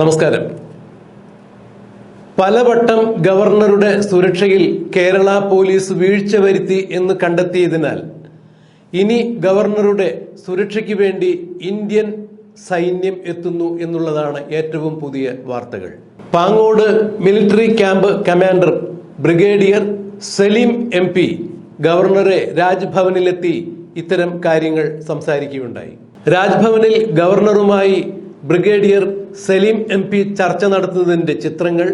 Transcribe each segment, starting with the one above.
നമസ്കാരം. പലവട്ടം ഗവർണറുടെ സുരക്ഷയിൽ കേരള പോലീസ് വീഴ്ച വരുത്തി എന്ന് കണ്ടെത്തിയതിനാൽ ഇനി ഗവർണറുടെ സുരക്ഷയ്ക്ക് വേണ്ടി ഇന്ത്യൻ സൈന്യം എത്തുന്നു എന്നുള്ളതാണ് ഏറ്റവും പുതിയ വാർത്തകൾ. Pangode military camp commander brigadier Saleem M P ഗവർണറെ രാജ്ഭവനിലെത്തി ഇത്തരം കാര്യങ്ങൾ സംസാരിക്കുകയുണ്ടായി. രാജ്ഭവനിൽ ഗവർണറുമായി ബ്രിഗേഡിയർ സലീം എം പി ചർച്ച നടത്തുന്നതിന്റെ ചിത്രങ്ങൾ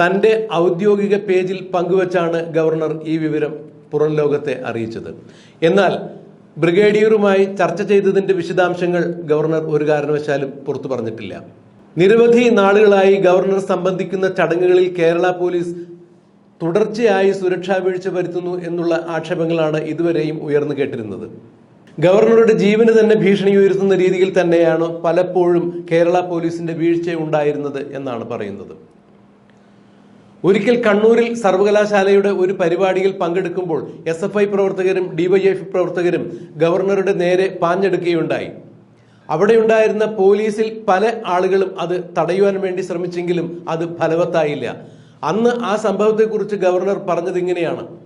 തന്റെ ഔദ്യോഗിക പേജിൽ പങ്കുവച്ചാണ് ഗവർണർ ഈ വിവരം പുറം ലോകത്തെ അറിയിച്ചത്. എന്നാൽ ബ്രിഗേഡിയറുമായി ചർച്ച ചെയ്തതിന്റെ വിശദാംശങ്ങൾ ഗവർണർ ഒരു കാരണവശാലും പുറത്തു പറഞ്ഞിട്ടില്ല. നിരവധി നാളുകളായി ഗവർണർ സംബന്ധിക്കുന്ന ചടങ്ങുകളിൽ കേരള പോലീസ് തുടർച്ചയായി സുരക്ഷാ വീഴ്ച വരുത്തുന്നു എന്നുള്ള ആക്ഷേപങ്ങളാണ് ഇതുവരെയും ഉയർന്നു കേട്ടിരുന്നത്. ഗവർണറുടെ ജീവന് തന്നെ ഭീഷണി ഉയർത്തുന്ന രീതിയിൽ തന്നെയാണ് പലപ്പോഴും കേരള പോലീസിന്റെ വീഴ്ച ഉണ്ടായിരുന്നത് എന്നാണ് പറയുന്നത്. ഒരിക്കൽ കണ്ണൂരിൽ സർവകലാശാലയുടെ ഒരു പരിപാടിയിൽ പങ്കെടുക്കുമ്പോൾ എസ് എഫ് ഐ പ്രവർത്തകരും ഡിവൈഎഫ് പ്രവർത്തകരും ഗവർണറുടെ നേരെ പാഞ്ഞെടുക്കുകയുണ്ടായി. അവിടെയുണ്ടായിരുന്ന പോലീസിൽ പല ആളുകളും അത് തടയുവാൻ വേണ്ടി ശ്രമിച്ചെങ്കിലും അത് ഫലവത്തായില്ല. അന്ന് ആ സംഭവത്തെക്കുറിച്ച് ഗവർണർ പറഞ്ഞത് ഇങ്ങനെയാണ്.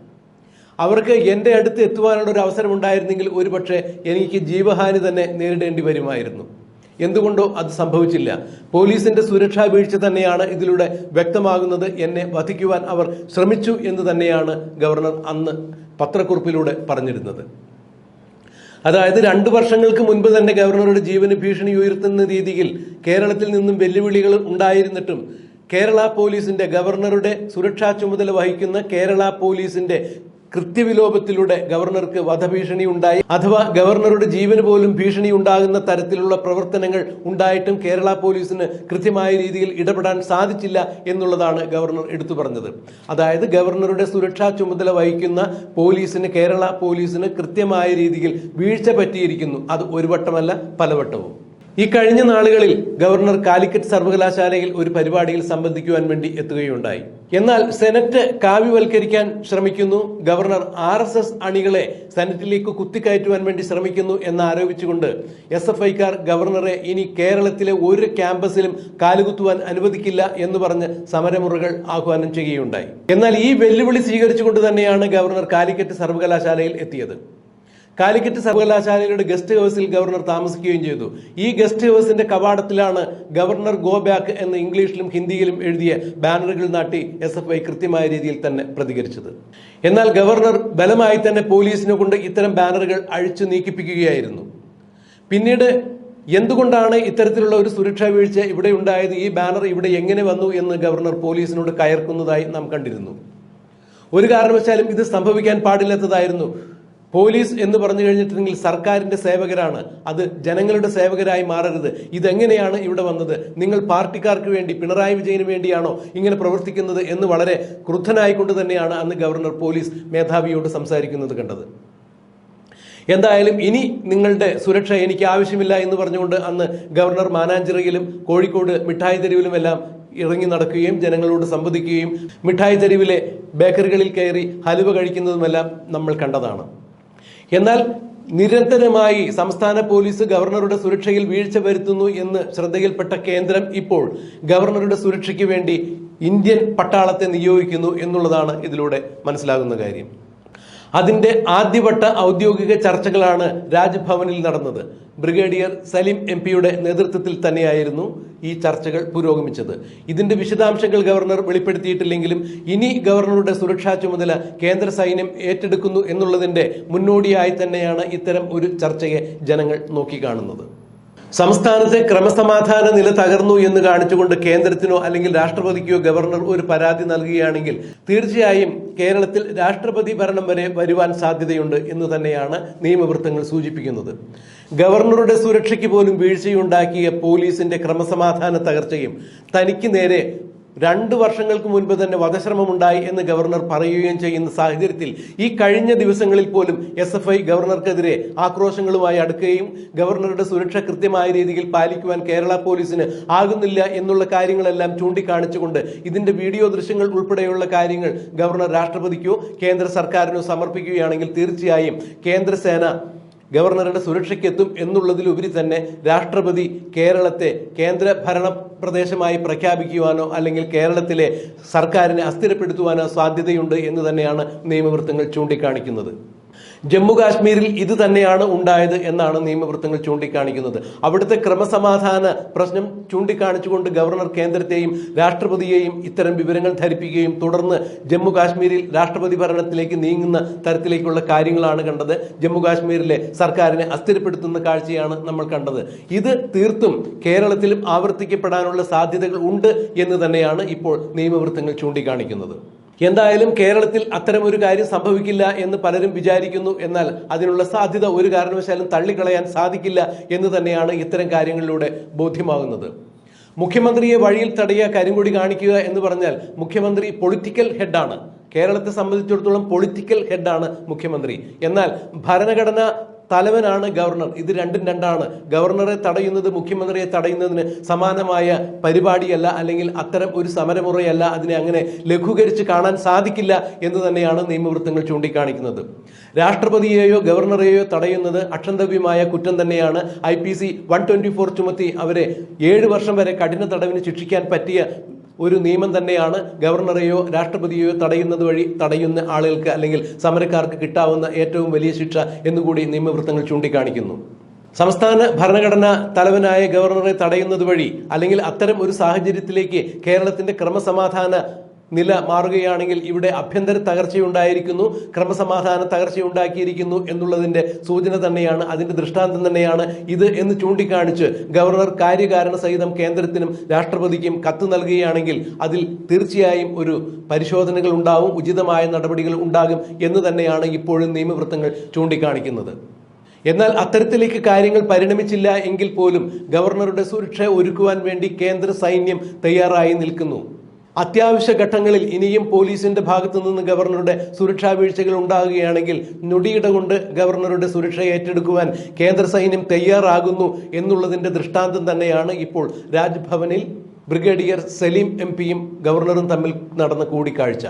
അവർക്ക് എന്റെ അടുത്ത് എത്തുവാനുള്ള ഒരു അവസരം ഉണ്ടായിരുന്നെങ്കിൽ ഒരുപക്ഷെ എനിക്ക് ജീവഹാനി തന്നെ നേരിടേണ്ടി വരുമായിരുന്നു. എന്തുകൊണ്ടോ അത് സംഭവിച്ചില്ല. പോലീസിന്റെ സുരക്ഷാ വീഴ്ച തന്നെയാണ് ഇതിലൂടെ വ്യക്തമാകുന്നത്. എന്നെ വധിക്കുവാൻ അവർ ശ്രമിച്ചു എന്ന് തന്നെയാണ് ഗവർണർ അന്ന് പത്രക്കുറിപ്പിലൂടെ പറഞ്ഞിരുന്നത്. അതായത് രണ്ടു വർഷങ്ങൾക്ക് മുൻപ് തന്നെ ഗവർണറുടെ ജീവന് ഭീഷണി ഉയർത്തുന്ന രീതിയിൽ കേരളത്തിൽ നിന്നും വെല്ലുവിളികൾ ഉണ്ടായിരുന്നിട്ടും കേരള പോലീസിന്റെ ഗവർണറുടെ സുരക്ഷാ ചുമതല വഹിക്കുന്ന കേരള പോലീസിന്റെ കൃത്യവിലോപത്തിലൂടെ ഗവർണർക്ക് വധഭീഷണി ഉണ്ടായി. അഥവാ ഗവർണറുടെ ജീവന് പോലും ഭീഷണി ഉണ്ടാകുന്ന തരത്തിലുള്ള പ്രവർത്തനങ്ങൾ ഉണ്ടായിട്ടും കേരള പോലീസിന് കൃത്യമായ രീതിയിൽ ഇടപെടാൻ സാധിച്ചില്ല എന്നുള്ളതാണ് ഗവർണർ എടുത്തു പറഞ്ഞത്. അതായത് ഗവർണറുടെ സുരക്ഷാ ചുമതല വഹിക്കുന്ന പോലീസിന് കേരള പോലീസിന് കൃത്യമായ രീതിയിൽ വീഴ്ച പറ്റിയിരിക്കുന്നു. അത് ഒരു വട്ടമല്ല പലവട്ടവും. ഈ കഴിഞ്ഞ നാളുകളിൽ ഗവർണർ കാലിക്കറ്റ് സർവകലാശാലയിൽ ഒരു പരിപാടിയിൽ സംബന്ധിക്കുവാൻ വേണ്ടി എത്തുകയുണ്ടായി. എന്നാൽ സെനറ്റ് കാവ്യവൽക്കരിക്കാൻ ശ്രമിക്കുന്നു. ഗവർണർ ആർ എസ് എസ് അണികളെ സെനറ്റിലേക്ക് കുത്തിക്കയറ്റുവാൻ വേണ്ടി ശ്രമിക്കുന്നു എന്ന് ആരോപിച്ചുകൊണ്ട് എസ് എഫ് ഐക്കാർ ഗവർണറെ ഇനി കേരളത്തിലെ ഒരു ക്യാമ്പസിലും കാലുകുത്തുവാൻ അനുവദിക്കില്ല എന്ന് പറഞ്ഞ് സമരമുറകൾ ആഹ്വാനം ചെയ്യുകയുണ്ടായി. എന്നാൽ ഈ വെല്ലുവിളി സ്വീകരിച്ചുകൊണ്ട് തന്നെയാണ് ഗവർണർ കാലിക്കറ്റ് സർവകലാശാലയിൽ എത്തിയത്. കാലിക്കറ്റ് സർവകലാശാലയുടെ ഗസ്റ്റ് ഹൗസിൽ ഗവർണർ താമസിക്കുകയും ചെയ്തു. ഈ ഗസ്റ്റ് ഹൗസിന്റെ കവാടത്തിലാണ് ഗവർണർ ഗോ ബാക്ക് എന്ന് ഇംഗ്ലീഷിലും ഹിന്ദിയിലും എഴുതിയ ബാനറുകൾ നാട്ടി എസ് എഫ് ഐ കൃത്യമായ രീതിയിൽ തന്നെ പ്രതികരിച്ചത്. എന്നാൽ ഗവർണർ ബലമായി തന്നെ പോലീസിനെ കൊണ്ട് ഇത്തരം ബാനറുകൾ അഴിച്ചു നീക്കിപ്പിക്കുകയായിരുന്നു. പിന്നീട് എന്തുകൊണ്ടാണ് ഇത്തരത്തിലുള്ള ഒരു സുരക്ഷാ വീഴ്ച ഇവിടെ ഉണ്ടായത്? ഈ ബാനർ ഇവിടെ എങ്ങനെ വന്നു എന്ന് ഗവർണർ പോലീസിനോട് കയർക്കുന്നതായി നാം കണ്ടിരുന്നു. ഒരു കാരണവശാലും ഇത് സംഭവിക്കാൻ പാടില്ലാത്തതായിരുന്നു. പോലീസ് എന്ന് പറഞ്ഞു കഴിഞ്ഞിട്ടുണ്ടെങ്കിൽ സർക്കാരിന്റെ സേവകരാണ്. അത് ജനങ്ങളുടെ സേവകരായി മാറരുത്. ഇതെങ്ങനെയാണ് ഇവിടെ വന്നത്? നിങ്ങൾ പാർട്ടിക്കാർക്ക് വേണ്ടി പിണറായി വിജയന് വേണ്ടിയാണോ ഇങ്ങനെ പ്രവർത്തിക്കുന്നത് എന്ന് വളരെ ക്രുദ്ധനായിക്കൊണ്ട് തന്നെയാണ് അന്ന് ഗവർണർ പോലീസ് മേധാവിയോട് സംസാരിക്കുന്നത് കണ്ടത്. എന്തായാലും ഇനി നിങ്ങളുടെ സുരക്ഷ എനിക്ക് ആവശ്യമില്ല എന്ന് പറഞ്ഞുകൊണ്ട് അന്ന് ഗവർണർ മാനാഞ്ചിറയിലും കോഴിക്കോട് മിഠായി തെരുവിലുമെല്ലാം ഇറങ്ങി നടക്കുകയും ജനങ്ങളോട് സംവദിക്കുകയും മിഠായി തെരുവിലെ ബേക്കറികളിൽ കയറി ഹലുവ കഴിക്കുന്നതുമെല്ലാം നമ്മൾ കണ്ടതാണ്. എന്നാൽ നിരന്തരമായി സംസ്ഥാന പോലീസ് ഗവർണറുടെ സുരക്ഷയിൽ വീഴ്ച വരുത്തുന്നു എന്ന് ശ്രദ്ധയിൽപ്പെട്ട കേന്ദ്രം ഇപ്പോൾ ഗവർണറുടെ സുരക്ഷയ്ക്ക് വേണ്ടി ഇന്ത്യൻ പട്ടാളത്തെ നിയോഗിക്കുന്നു എന്നുള്ളതാണ് ഇതിലൂടെ മനസ്സിലാകുന്ന കാര്യം. അതിന്റെ ആദ്യവട്ട ഔദ്യോഗിക ചർച്ചകളാണ് രാജ്ഭവനിൽ നടന്നത്. ബ്രിഗേഡിയർ സലീം എം പിയുടെ നേതൃത്വത്തിൽ തന്നെയായിരുന്നു ഈ ചർച്ചകൾ പുരോഗമിച്ചത്. ഇതിന്റെ വിശദാംശങ്ങൾ ഗവർണർ വെളിപ്പെടുത്തിയിട്ടില്ലെങ്കിലും ഇനി ഗവർണറുടെ സുരക്ഷാ ചുമതല കേന്ദ്ര സൈന്യം ഏറ്റെടുക്കുന്നു എന്നുള്ളതിന്റെ മുന്നോടിയായി തന്നെയാണ് ഇത്തരം ഒരു ചർച്ചയെ ജനങ്ങൾ നോക്കിക്കാണുന്നത്. സംസ്ഥാനത്തെ ക്രമസമാധാന നില തകർന്നു എന്ന് കാണിച്ചുകൊണ്ട് കേന്ദ്രത്തിനോ അല്ലെങ്കിൽ രാഷ്ട്രപതിക്കോ ഗവർണർ ഒരു പരാതി നൽകുകയാണെങ്കിൽ തീർച്ചയായും കേരളത്തിൽ രാഷ്ട്രപതി ഭരണം വരെ വരുവാൻ സാധ്യതയുണ്ട് എന്ന് തന്നെയാണ് നിയമവൃത്തങ്ങൾ സൂചിപ്പിക്കുന്നത്. ഗവർണറുടെ സുരക്ഷയ്ക്ക് പോലും വീഴ്ചയുണ്ടാക്കിയ പോലീസിന്റെ ക്രമസമാധാന തകർച്ചയും തനിക്ക് നേരെ രണ്ട് വർഷങ്ങൾക്ക് മുൻപ് തന്നെ വധശ്രമമുണ്ടായി എന്ന് ഗവർണർ പറയുകയും ചെയ്യുന്ന സാഹചര്യത്തിൽ ഈ കഴിഞ്ഞ ദിവസങ്ങളിൽ പോലും എസ് എഫ് ഐ ഗവർണർക്കെതിരെ ആക്രോശങ്ങളുമായി അടുക്കുകയും ഗവർണറുടെ സുരക്ഷ കൃത്യമായ രീതിയിൽ പാലിക്കുവാൻ കേരള പോലീസിന് ആകുന്നില്ല എന്നുള്ള കാര്യങ്ങളെല്ലാം ചൂണ്ടിക്കാണിച്ചുകൊണ്ട് ഇതിന്റെ വീഡിയോ ദൃശ്യങ്ങൾ ഉൾപ്പെടെയുള്ള കാര്യങ്ങൾ ഗവർണർ രാഷ്ട്രപതിക്കോ കേന്ദ്ര സർക്കാരിനോ സമർപ്പിക്കുകയാണെങ്കിൽ തീർച്ചയായും കേന്ദ്രസേന ഗവർണറുടെ സുരക്ഷയ്ക്കെത്തും എന്നുള്ളതിലുപരി തന്നെ രാഷ്ട്രപതി കേരളത്തെ കേന്ദ്ര ഭരണ പ്രദേശമായി പ്രഖ്യാപിക്കുവാനോ അല്ലെങ്കിൽ കേരളത്തിലെ സർക്കാരിനെ അസ്ഥിരപ്പെടുത്തുവാനോ സാധ്യതയുണ്ട് എന്ന് തന്നെയാണ് നിയമവൃത്തങ്ങൾ ചൂണ്ടിക്കാണിക്കുന്നത്. ജമ്മു കാശ്മീരിൽ ഇത് തന്നെയാണ് ഉണ്ടായത് എന്നാണ് നിയമവൃത്തങ്ങൾ ചൂണ്ടിക്കാണിക്കുന്നത്. അവിടുത്തെ ക്രമസമാധാന പ്രശ്നം ചൂണ്ടിക്കാണിച്ചുകൊണ്ട് ഗവർണർ കേന്ദ്രത്തെയും രാഷ്ട്രപതിയെയും ഇത്തരം വിവരങ്ങൾ ധരിപ്പിക്കുകയും തുടർന്ന് ജമ്മു കാശ്മീരിൽ രാഷ്ട്രപതി ഭരണത്തിലേക്ക് നീങ്ങുന്ന തരത്തിലേക്കുള്ള കാര്യങ്ങളാണ് കണ്ടത്. ജമ്മു കാശ്മീരിലെ സർക്കാരിനെ അസ്ഥിരപ്പെടുത്തുന്ന കാഴ്ചയാണ് നമ്മൾ കണ്ടത്. ഇത് തീർത്തും കേരളത്തിലും ആവർത്തിക്കപ്പെടാനുള്ള സാധ്യതകൾ ഉണ്ട് എന്ന് തന്നെയാണ് ഇപ്പോൾ നിയമവൃത്തങ്ങൾ ചൂണ്ടിക്കാണിക്കുന്നത്. എന്തായാലും കേരളത്തിൽ അത്തരമൊരു കാര്യം സംഭവിക്കില്ല എന്ന് പലരും വിചാരിക്കുന്നു. എന്നാൽ അതിനുള്ള സാധ്യത ഒരു കാരണവശാലും തള്ളിക്കളയാൻ സാധിക്കില്ല എന്ന് തന്നെയാണ് ഇത്തരം കാര്യങ്ങളിലൂടെ ബോധ്യമാകുന്നത്. മുഖ്യമന്ത്രിയെ വഴിയിൽ തടയ കരിങ്കൊടി കാണിക്കുക എന്ന് പറഞ്ഞാൽ മുഖ്യമന്ത്രി പൊളിറ്റിക്കൽ ഹെഡാണ് കേരളത്തെ സംബന്ധിച്ചിടത്തോളം പൊളിറ്റിക്കൽ ഹെഡാണ് മുഖ്യമന്ത്രി. എന്നാൽ ഭരണഘടന തലവനാണ് ഗവർണർ. ഇത് രണ്ടും രണ്ടാണ്. ഗവർണറെ തടയുന്നത് മുഖ്യമന്ത്രിയെ തടയുന്നതിന് സമാനമായ പരിപാടിയല്ല അല്ലെങ്കിൽ അത്തരം ഒരു സമരമുറയല്ല അതിനെ അങ്ങനെ ലഘൂകരിച്ച് കാണാൻ സാധിക്കില്ല എന്ന് തന്നെയാണ് നിയമവൃത്തങ്ങൾ ചൂണ്ടിക്കാണിക്കുന്നത്. രാഷ്ട്രപതിയെയോ ഗവർണറെയോ തടയുന്നത് അക്ഷന്തവ്യമായ കുറ്റം തന്നെയാണ്. I P C one twenty four ചുമത്തി അവരെ ഏഴ് വർഷം വരെ കഠിന തടവിന് ശിക്ഷിക്കാൻ പറ്റിയ ഒരു നിയമം തന്നെയാണ് ഗവർണറെയോ രാഷ്ട്രപതിയെയോ തടയുന്നത് വഴി തടയുന്ന ആളുകൾക്ക് അല്ലെങ്കിൽ സമരക്കാർക്ക് കിട്ടാവുന്ന ഏറ്റവും വലിയ ശിക്ഷ എന്നുകൂടി നിയമവൃത്തങ്ങൾ ചൂണ്ടിക്കാണിക്കുന്നു. സംസ്ഥാന ഭരണഘടന തലവനായ ഗവർണറെ തടയുന്നത് വഴി അല്ലെങ്കിൽ അത്തരം ഒരു സാഹചര്യത്തിലേക്ക് കേരളത്തിന്റെ ക്രമസമാധാന നില മാറുകയാണെങ്കിൽ ഇവിടെ അഭ്യന്തര തകർച്ചയുണ്ടായിരിക്കുന്നു ക്രമസമാധാന തകർച്ചയുണ്ടാക്കിയിരിക്കുന്നു എന്നുള്ളതിന്റെ സൂചന തന്നെയാണ് അതിന്റെ ദൃഷ്ടാന്തം തന്നെയാണ് ഇത് എന്ന് ചൂണ്ടിക്കാണിച്ച് ഗവർണർ കാര്യകാരണ സഹിതം കേന്ദ്രത്തിനും രാഷ്ട്രപതിക്കും കത്ത് നൽകുകയാണെങ്കിൽ അതിൽ തീർച്ചയായും ഒരു പരിശോധനകൾ ഉണ്ടാവും ഉചിതമായ നടപടികൾ ഉണ്ടാകും എന്ന് തന്നെയാണ് ഇപ്പോഴും നിയമവൃത്തങ്ങൾ ചൂണ്ടിക്കാണിക്കുന്നത്. എന്നാൽ അത്തരത്തിലേക്ക് കാര്യങ്ങൾ പരിണമിച്ചില്ല എങ്കിൽ പോലും ഗവർണറുടെ സുരക്ഷ ഒരുക്കുവാൻ വേണ്ടി കേന്ദ്ര സൈന്യം തയ്യാറായി നിൽക്കുന്നു. അത്യാവശ്യ ഘട്ടങ്ങളിൽ ഇനിയും പോലീസിന്റെ ഭാഗത്തു നിന്ന് ഗവർണറുടെ സുരക്ഷാ വീഴ്ചകൾ ഉണ്ടാകുകയാണെങ്കിൽ നൊടിയിട കൊണ്ട് ഗവർണറുടെ സുരക്ഷ ഏറ്റെടുക്കുവാൻ കേന്ദ്ര സൈന്യം തയ്യാറാകുന്നു എന്നുള്ളതിന്റെ ദൃഷ്ടാന്തം തന്നെയാണ് ഇപ്പോൾ രാജ്ഭവനിൽ ബ്രിഗേഡിയർ സലീം എം പിയും ഗവർണറും തമ്മിൽ നടന്ന കൂടിക്കാഴ്ച.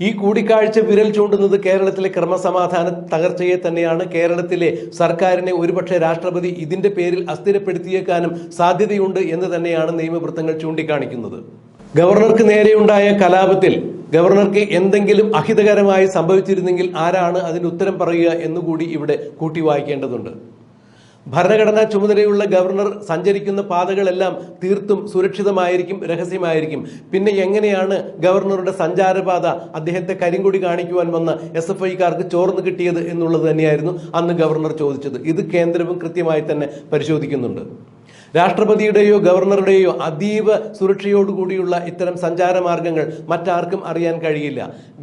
ഈ കൂടിക്കാഴ്ച വിരൽ ചൂണ്ടുന്നത് കേരളത്തിലെ ക്രമസമാധാന തകർച്ചയെ തന്നെയാണ്. കേരളത്തിലെ സർക്കാരിനെ ഒരുപക്ഷെ രാഷ്ട്രപതി ഇതിന്റെ പേരിൽ അസ്ഥിരപ്പെടുത്തിയേക്കാനും സാധ്യതയുണ്ട് എന്ന് തന്നെയാണ് നിയമവൃത്തങ്ങൾ ചൂണ്ടിക്കാണിക്കുന്നത്. ഗവർണർക്ക് നേരെയുണ്ടായ കലാപത്തിൽ ഗവർണർക്ക് എന്തെങ്കിലും അഹിതകരമായി സംഭവിച്ചിരുന്നെങ്കിൽ ആരാണ് അതിന് ഉത്തരം പറയുക എന്നുകൂടി ഇവിടെ കൂട്ടി വായിക്കേണ്ടതുണ്ട്. ഭരണഘടനാ ചുമതലയുള്ള ഗവർണർ സഞ്ചരിക്കുന്ന പാതകളെല്ലാം തീർത്തും സുരക്ഷിതമായിരിക്കും രഹസ്യമായിരിക്കും. പിന്നെ എങ്ങനെയാണ് ഗവർണറുടെ സഞ്ചാരപാത അദ്ദേഹത്തെ കരിങ്കൊടി കാണിക്കുവാൻ വന്ന എസ് എഫ് ഐക്കാർക്ക് ചോർന്നു കിട്ടിയത് എന്നുള്ളത് തന്നെയായിരുന്നു അന്ന് ഗവർണർ ചോദിച്ചത്. ഇത് കേന്ദ്രവും കൃത്യമായി തന്നെ പരിശോധിക്കുന്നുണ്ട്. രാഷ്ട്രപതിയുടെയോ ഗവർണറുടെയോ അതീവ സുരക്ഷയോടുകൂടിയുള്ള ഇത്തരം സഞ്ചാര മാർഗങ്ങൾ മറ്റാർക്കും അറിയാൻ കഴിയില്ല.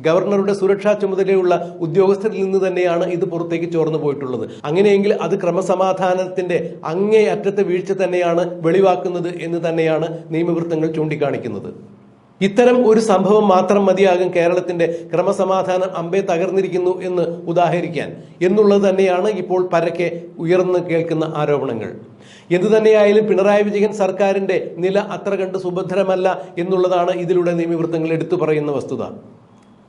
ഗവർണറുടെ സുരക്ഷാ ചുമതലയുള്ള ഉദ്യോഗസ്ഥരിൽ നിന്ന് തന്നെയാണ് ഇത് പുറത്തേക്ക് ചോർന്നു പോയിട്ടുള്ളത്. അങ്ങനെയെങ്കിൽ അത് ക്രമസമാധാനത്തിന്റെ അങ്ങേ അറ്റത്തെ വീഴ്ച തന്നെയാണ് വെളിവാക്കുന്നത് എന്ന് തന്നെയാണ് നിയമവൃത്തങ്ങൾ ചൂണ്ടിക്കാണിക്കുന്നത്. ഇത്തരം ഒരു സംഭവം മാത്രം മതിയാകും കേരളത്തിന്റെ ക്രമസമാധാനം അമ്പേ തകർന്നിരിക്കുന്നു എന്ന് ഉദാഹരിക്കാൻ. എന്നുള്ളത് തന്നെയാണ് ഇപ്പോൾ പരക്കെ ഉയർന്നു കേൾക്കുന്ന ആരോപണങ്ങൾ. എന്തു തന്നെയായാലും പിണറായി വിജയൻ സർക്കാരിന്റെ നില അത്ര കണ്ട് സുഭദ്രമല്ല എന്നുള്ളതാണ് ഇതിലൂടെ നിയമവൃത്തങ്ങൾ എടുത്തു പറയുന്ന വസ്തുത.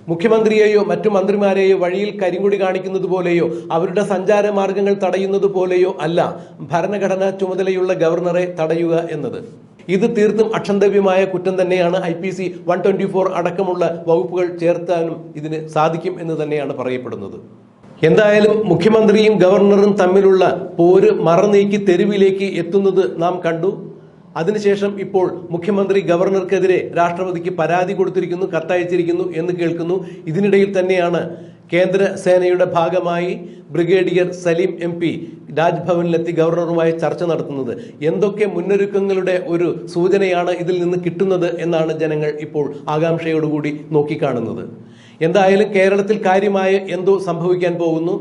മുഖ്യമന്ത്രിയെയോ മറ്റു മന്ത്രിമാരെയോ വഴിയിൽ കരിങ്കൊടി കാണിക്കുന്നത് പോലെയോ അവരുടെ സഞ്ചാര മാർഗങ്ങൾ തടയുന്നത് പോലെയോ അല്ല ഭരണഘടനാ ചുമതലയുള്ള ഗവർണറെ തടയുക എന്നത്. ഇത് തീർത്തും അക്ഷന്തവ്യമായ കുറ്റം തന്നെയാണ് I P C one twenty four അടക്കമുള്ള വകുപ്പുകൾ ചേർത്താനും ഇതിന് സാധിക്കും എന്ന് തന്നെയാണ് പറയപ്പെടുന്നത്. എന്തായാലും മുഖ്യമന്ത്രിയും ഗവർണറും തമ്മിലുള്ള പോര് മറനീക്കി തെരുവിലേക്ക് എത്തുന്നത് നാം കണ്ടു. അതിനുശേഷം ഇപ്പോൾ മുഖ്യമന്ത്രി ഗവർണർക്കെതിരെ രാഷ്ട്രപതിക്ക് പരാതി കൊടുത്തിരിക്കുന്നു കത്തയച്ചിരിക്കുന്നു എന്ന് കേൾക്കുന്നു. ഇതിനിടയിൽ തന്നെയാണ് കേന്ദ്ര സേനയുടെ ഭാഗമായി ബ്രിഗേഡിയർ സലീം എം പി രാജ്ഭവനിലെത്തി ഗവർണറുമായി ചർച്ച നടത്തുന്നത്. എന്തൊക്കെ മുന്നൊരുക്കങ്ങളുടെ ഒരു സൂചനയാണ് ഇതിൽ നിന്ന് കിട്ടുന്നത് എന്നാണ് ജനങ്ങൾ ഇപ്പോൾ ആകാംക്ഷയോടുകൂടി നോക്കിക്കാണുന്നത്. എന്തായാലും കേരളത്തിൽ കാര്യമായ എന്തോ സംഭവിക്കാൻ പോകുന്നു.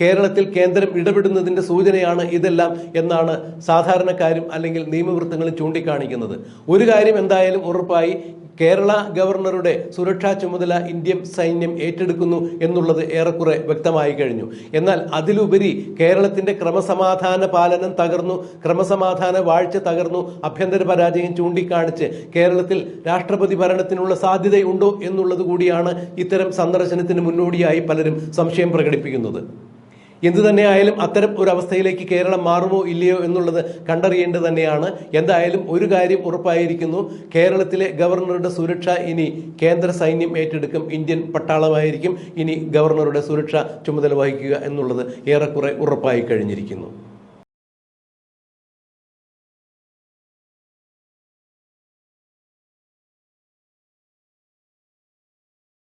കേരളത്തിൽ കേന്ദ്രം ഇടപെടുന്നതിന്റെ സൂചനയാണ് ഇതെല്ലാം എന്നാണ് സാധാരണക്കാരും അല്ലെങ്കിൽ നിയമവൃത്തങ്ങളും ചൂണ്ടിക്കാണിക്കുന്നത്. ഒരു കാര്യം എന്തായാലും ഉറപ്പായി കേരള ഗവർണറുടെ സുരക്ഷാ ചുമതല ഇന്ത്യൻ സൈന്യം ഏറ്റെടുക്കുന്നു എന്നുള്ളത് ഏറെക്കുറെ വ്യക്തമായി കഴിഞ്ഞു. എന്നാൽ അതിലുപരി കേരളത്തിന്റെ ക്രമസമാധാന പാലനം തകർന്നു ക്രമസമാധാന വാഴ്ച തകർന്നു ആഭ്യന്തര പരാജയം ചൂണ്ടിക്കാണിച്ച് കേരളത്തിൽ രാഷ്ട്രപതി ഭരണത്തിനുള്ള സാധ്യതയുണ്ടോ എന്നുള്ളത് കൂടിയാണ് ഇത്തരം സന്ദർശനത്തിന് മുന്നോടിയായി പലരും സംശയം പ്രകടിപ്പിക്കുന്നത്. എന്തു തന്നെ ആയാലും അത്തരം ഒരു അവസ്ഥയിലേക്ക് കേരളം മാറുമോ ഇല്ലയോ എന്നുള്ളത് കണ്ടറിയേണ്ടത് തന്നെയാണ്. എന്തായാലും ഒരു കാര്യം ഉറപ്പായിരിക്കുന്നു. കേരളത്തിലെ ഗവർണറുടെ സുരക്ഷ ഇനി കേന്ദ്ര സൈന്യം ഏറ്റെടുക്കും. ഇന്ത്യൻ പട്ടാളമായിരിക്കും ഇനി ഗവർണറുടെ സുരക്ഷ ചുമതല വഹിക്കുക എന്നുള്ളത് ഏറെക്കുറെ ഉറപ്പായി കഴിഞ്ഞിരിക്കുന്നു.